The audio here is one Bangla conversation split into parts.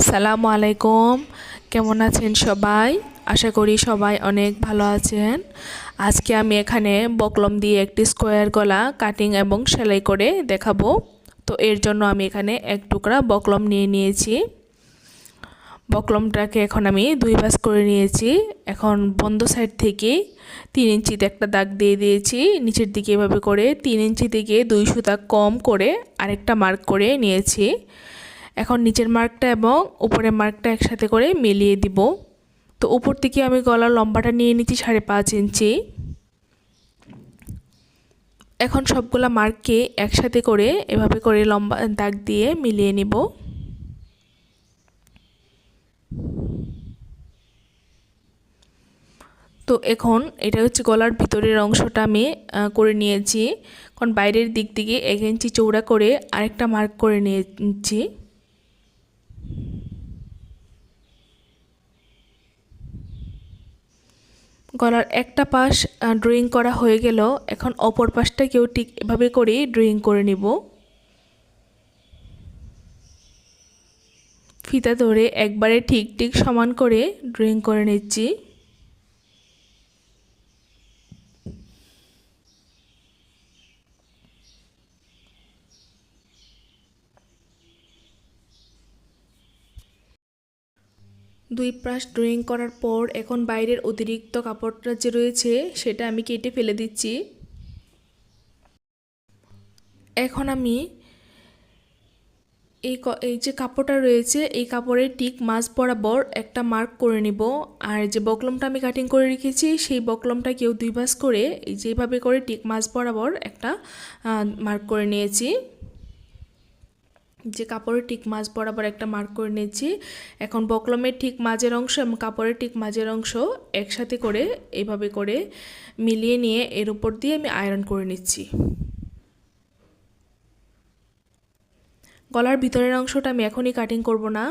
আসসালামু আলাইকুম। কেমন আছেন সবাই? আশা করি সবাই অনেক ভালো আছেন। আজকে আমি এখানে বকলম দিয়ে একটি স্কোয়ার গলা কাটিং এবং সেলাই করে দেখাবো। তো এর জন্য আমি এখানে এক টুকরা বকলম নিয়ে নিয়েছি। বকলমটাকে এখন আমি দুই ভাঁজ করে নিয়েছি। এখন বন্ধ সাইড থেকে তিন ইঞ্চিতে একটা দাগ দিয়ে দিয়েছি। নিচের দিকে এভাবে করে তিন ইঞ্চি থেকে দুই সুতা কম করে আরেকটা মার্ক করে নিয়েছি। এখন নিচের মার্কটা এবং উপরের মার্কটা একসাথে করে মিলিয়ে দিব। তো উপর থেকে আমি গলার লম্বাটা নিয়ে নিচ্ছি সাড়ে পাঁচ ইঞ্চি। এখন সবগুলা মার্ককে একসাথে করে এভাবে করে লম্বা দাগ দিয়ে মিলিয়ে নিব। তো এখন এটা হচ্ছে গলার ভিতরের অংশটা আমি করে নিয়েছি। কারণ বাইরের দিক থেকে এক ইঞ্চি চৌড়া করে আরেকটা মার্ক করে নিয়েছি। গলার একটা পাশ ড্রয়িং করা হয়ে গেল। এখন অপর পাশটাকেও ঠিক এভাবে করেই ড্রয়িং করে নিব। ফিতা ধরে একবারে ঠিক ঠিক সমান করে ড্রয়িং করে নিচ্ছি। দুই পাশ ড্রয়িং করার পর এখন বাইরের অতিরিক্ত কাপড়টা যে রয়েছে সেটা আমি কেটে ফেলে দিচ্ছি। এখন আমি এই এই যে কাপড়টা রয়েছে, এই কাপড়ের ঠিক মাছ বরাবর একটা মার্ক করে নিব। আর যে বকলমটা আমি কাটিং করে রেখেছি, সেই বকলমটা কেউ দুই ভাঁজ করে যেভাবে করে টিক মাছ বরাবর একটা মার্ক করে নিয়েছি। যে কাপড়ের ঠিক মাঝ বরাবর একটা মার্ক করে নিয়েছি। এখন বকলমের ঠিক মাঝের অংশ এবং কাপড়ের ঠিক মাঝের অংশ একসাথে করে এইভাবে করে মিলিয়ে নিয়ে এর উপর দিয়ে আমি আয়রন করে নিচ্ছি। গলার ভিতরের অংশটা আমি এখনই কাটিং করব না।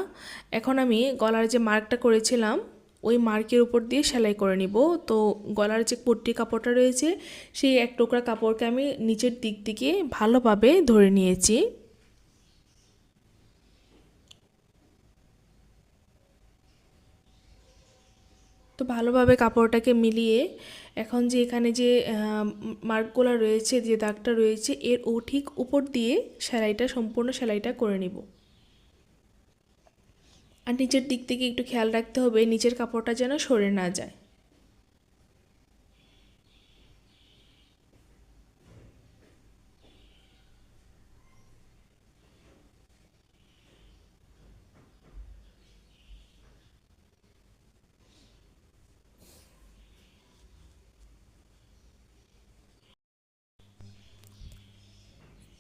এখন আমি গলার যে মার্কটা করেছিলাম, ওই মার্কের উপর দিয়ে সেলাই করে নিব। তো গলার যে পট্টি কাপড়টা রয়েছে, সেই এক টুকরা কাপড়কে আমি নিচের দিক থেকে ভালোভাবে ধরে নিয়েছি। তো ভালোভাবে কাপড়টাকে মিলিয়ে এখন যে এখানে যে মার্কগুলো রয়েছে, যে দাগটা রয়েছে, এর ও ঠিক উপর দিয়ে সেলাইটা, সম্পূর্ণ সেলাইটা করে নিব। আর নিচের দিক থেকে একটু খেয়াল রাখতে হবে, নিচের কাপড়টা যেন সরে না যায়।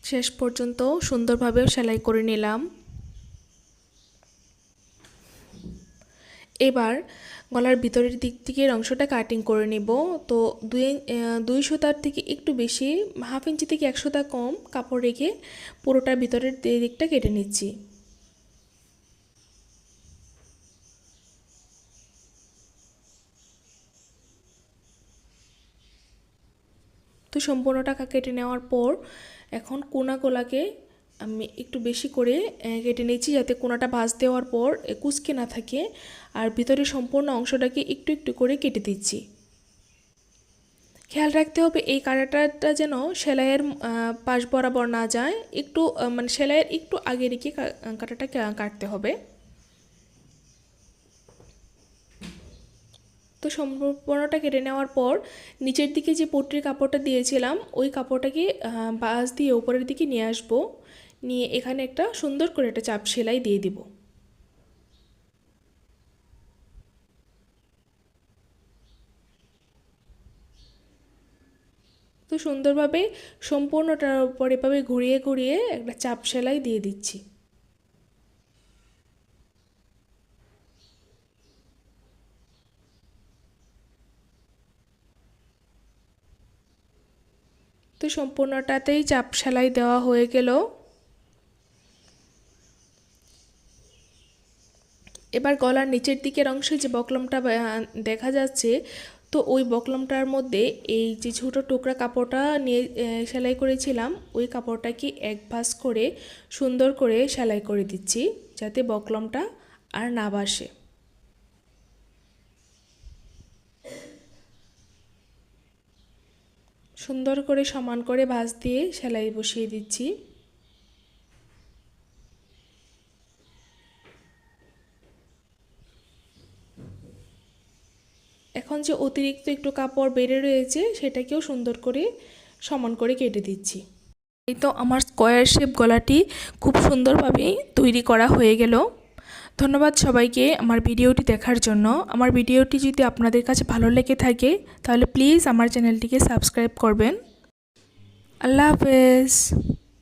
শেষ পর্যন্ত সুন্দরভাবে সেলাই করে নিলাম। এবার গলার ভিতরের দিক থেকে অংশটা কাটিং করে নেব। তো দুই দুই সুতার থেকে একটু বেশি হাফ ইঞ্চি থেকে এক সুতা কম কাপড় রেখে পুরোটার ভিতরের দিকটা কেটে নিচ্ছি। তো সম্পূর্ণ টাকা কেটে নেওয়ার পর এখন কোনাগুলাকে আমি একটু বেশি করে কেটে নিয়েছি যাতে কোনাটা ভাজ দেওয়ার পর কুচকে না থাকে। আর ভিতরে সম্পূর্ণ অংশটাকে একটু একটু করে কেটে দিচ্ছি। খেয়াল রাখতে হবে এই কাটাটা যেন সেলাইয়ের পাশ বরাবর না যায়। একটু মানে সেলাইয়ের একটু আগে রেখে কাটাটা কাটতে হবে। তো সম্পূর্ণটা কেটে নেওয়ার পর নিচের দিকে যে পট্টির কাপড়টা দিয়েছিলাম, ওই কাপড়টাকে বাঁশ দিয়ে উপরের দিকে নিয়ে আসব। নিয়ে এখানে একটা সুন্দর করে একটা চাপ সেলাই দিয়ে দিব। তো সুন্দরভাবে সম্পূর্ণটার উপর এভাবে ঘুরিয়ে ঘুরিয়ে একটা চাপ সেলাই দিয়ে দিচ্ছি। তো সম্পূর্ণটাতেই চাপ সেলাই দেওয়া হয়ে গেল। এবার গলার নিচের দিকের অংশে যে বকলমটা দেখা যাচ্ছে, তো ওই বকলমটার মধ্যে এই যে ছোটো টুকরা কাপড়টা নিয়ে সেলাই করেছিলাম, ওই কাপড়টাকে এক ভাস করে সুন্দর করে সেলাই করে দিচ্ছি, যাতে বকলমটা আর না বাসে সুন্দর করে সমান করে ভাঁজ দিয়ে সেলাই বসিয়ে দিচ্ছি। এখন যে অতিরিক্ত একটু কাপড় বেড়ে রয়েছে, সেটাকেও সুন্দর করে সমান করে কেটে দিচ্ছি। এই তো আমার স্কোয়ার শেপ গলাটি খুব সুন্দরভাবেই তৈরি করা হয়ে গেল। ধন্যবাদ সবাইকে আমার ভিডিওটি দেখার জন্য। আমার ভিডিওটি যদি আপনাদের কাছে ভালো লেগে থাকে, তাহলে প্লিজ আমার চ্যানেলটিকে সাবস্ক্রাইব করবেন। আল্লাহ হাফেজ।